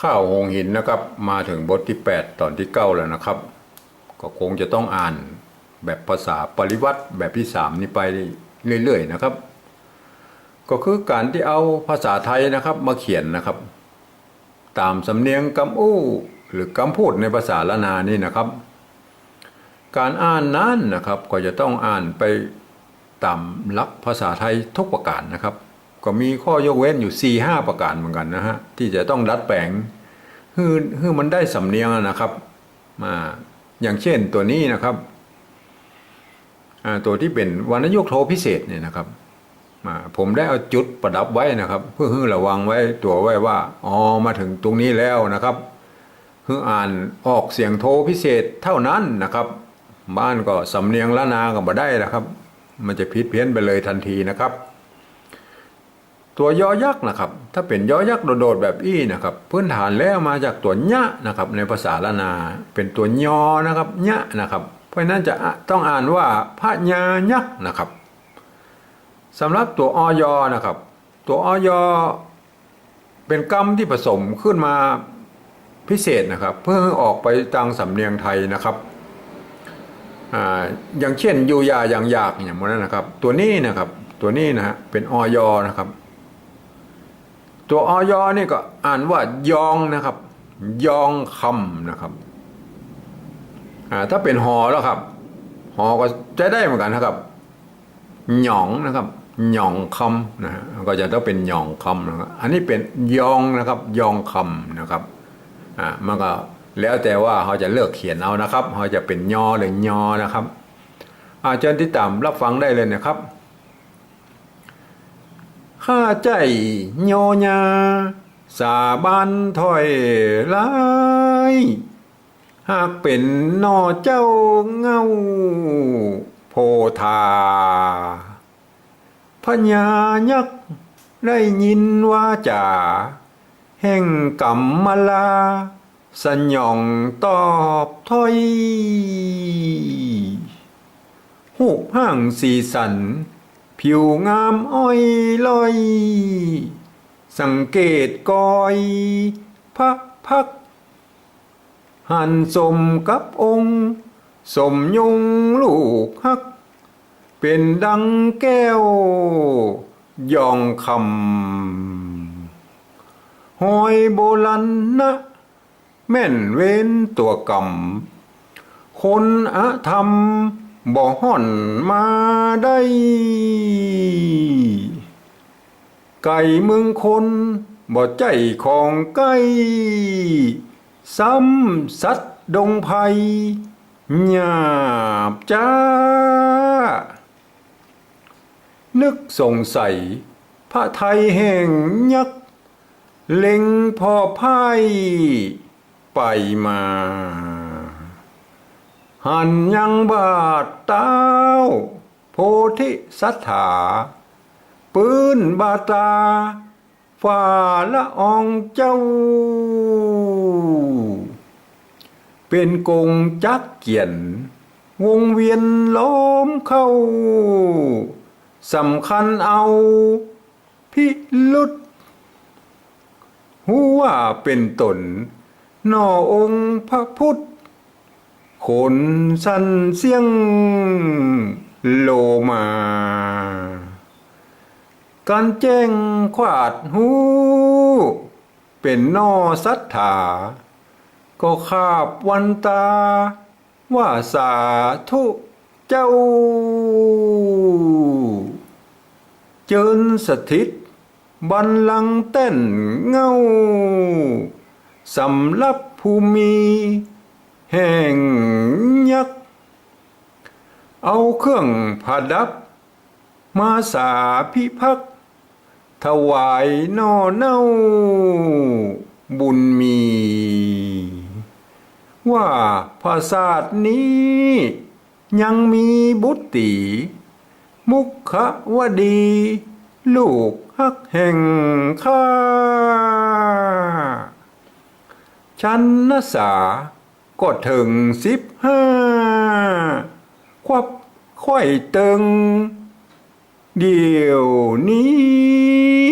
ข้าวหงหินนะครับ มาถึงบทที่ 8 ตอนที่ 9 แล้วนะครับ ก็คงจะต้องอ่านแบบภาษาปริวัติแบบที่ 3 นี้ไปเรื่อยๆนะครับ ก็คือการที่เอาภาษาไทยนะครับมาเขียนนะครับ ตามสำเนียงกำอู้ หรือกำพูดในภาษาละนานี่นะครับ การอ่านนั้นนะครับก็จะต้องอ่านไปตามหลักภาษาไทยทุกประการนะครับ ก็มีข้อยกเว้นอยู่4ี่ห้าประการเหมือนกันนะฮะที่จะต้องดัดแปลงคือคือมันได้สำเนียงนะครับมาอย่างเช่นตัวนี้นะครับตัวที่เป็นวรรณยุกโทพิเศษเนี่ยนะครับมาผมได้เอาจุดประดับไว้นะครับ เพื่อให้ระวังไว้ตัวไว้ว่าอ๋อมาถึงตรงนี้แล้วนะครับเพื่ออ่านออกเสียงโทพิเศษเท่านั้นนะครับ บ้านก็สำเนียงละนาก็บ่ได้นะครับ มันจะผิดเพี้ยนไปเลยทันทีนะครับ ตัวยอยักษ์นะครับ ถ้าเป็นยอยักษ์โดดๆแบบอี้นะครับ พื้นฐานแล้วมาจากตัวยะนะครับ ในภาษาละนา เป็นตัวยอนะครับยะนะครับ เพราะนั้นจะต้องอ่านว่าพระญายักษ์นะครับสำหรับตัวออยนะครับ ตัวออยเป็นกรรมที่ผสมขึ้นมาพิเศษนะครับ เพื่อออกไปทางสำเนียงไทยนะครับออย่างเช่นยูยาอย่างยากอย่างนั้นนะครับ ตัวนี้นะครับ ตัวนี้นะฮะเป็นออยนะครับ ตัวออยอนี่ก็อ่านว่ายองนะครับ ยองคำนะครับถ้าเป็นหอแล้วครับ หอก็จะได้เหมือนกันนะครับ หยองนะครับ หยองคำนะฮะก็จะต้องเป็นหยองคำนะครับอันนี้เป็นยองนะครับ ยองคำนะครับอ่ามันก็แล้วแต่ว่าเขาจะเลือกเขียนเอานะครับเขาจะเป็นยอหรือยอนะครับอาเชิญที่ตามรับฟังได้เลยนะครับ ข้าใจโยญาสาบานถอยลายหากเป็นนอเจ้าเงาโพธาพญายักษ์ได้ยินว่าจ่าแห่งกรรมลา สยองตอบถ้อยหูห้างสีสัน ผิวงามอ้อยลอย สังเกตกอยพักพัก หันสมกับองค์ สมยงลูกฮัก เป็นดังแก้วยองคำหอยโบราณนะ แม่นเว้นตัวกรรมคนอธรรม บ่ห่อนมาได้ ไก่เมืองคนบ่ใจของไก่ซ้ำสัตดงไพหยาบจ้า นึกสงสัย พระไทยแห่งยักษ์เล็งพอพายไปมา หันยังบาดเต้า โพธิสัทธาปืนบาตาฝ่าละอองเจ้า เป็นกงจักเกียน วงเวียนล้อมเข้า สำคัญเอาพิลุดหูว่าเป็นตนนอองค์พระพุทธ คนสันเสียงโลมา การแจ้งขวาดหู เป็นนอสัทธา ก็คาบวันตา ว่าสาธุเจ้า เจิญสถิต บันลังเต้นเงาสำรับภูมิ แห่งยักษ์ เอาเครื่องผดับ มาสาพิพัก ถวายนอเน่า บุญมี ว่าภาษาสนี้ ยังมีบุตรีมุขวดี ลูกฮักแห่งข้าชันนสา ก็ถึงสิบห้าควบไข่เตึง เดี๋ยวนี้